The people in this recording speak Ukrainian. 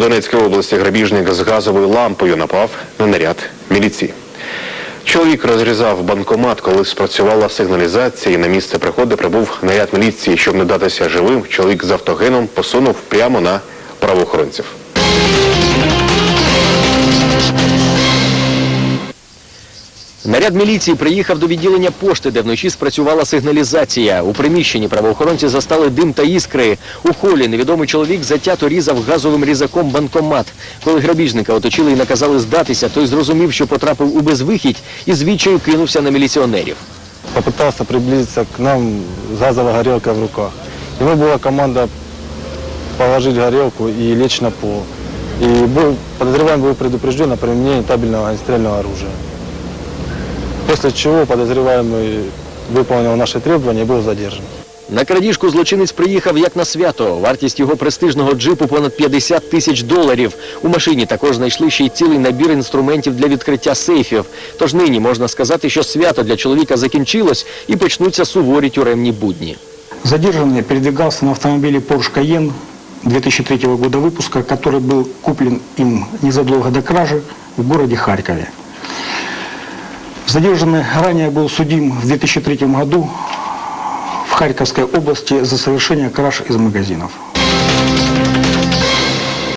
Донецькій області грабіжник з газовою лампою напав на наряд міліції. Чоловік розрізав банкомат, коли спрацювала сигналізація, і на місце приходу прибув наряд міліції. Щоб не датися живим, чоловік з автогеном посунув прямо на правоохоронців. Наряд міліції приїхав до відділення пошти, де вночі спрацювала сигналізація. У приміщенні правоохоронці застали дим та іскри. У холі невідомий чоловік затято різав газовим різаком банкомат. Коли грабіжника оточили і наказали здатися, той зрозумів, що потрапив у безвихідь і звідчаю кинувся на міліціонерів. попытался приблизиться к нам с газовой горелкой в руках. Ему была команда положить горелку и лечь на пол. И был, подозреваемый был предупрежден о применении табельного огнестрельного оружия. После чего подозреваемый выполнил наши требования и был задержан. На крадіжку злочинець приїхав як на свято. Вартість його престижного джипу понад 50 тисяч доларів. У машині також знайшли ще й цілий набір інструментів для відкриття сейфів. Тож нині можна сказати, що свято для чоловіка закінчилось і почнуться суворі тюремні будні. Задержанный передвигался на автомобиле Porsche Cayenne 2003 года выпуска, который был куплен им незадолго до кражи в городе Харькове. Задержанный ранее был судим в 2003 году в Харьковской области за совершение краж из магазинов.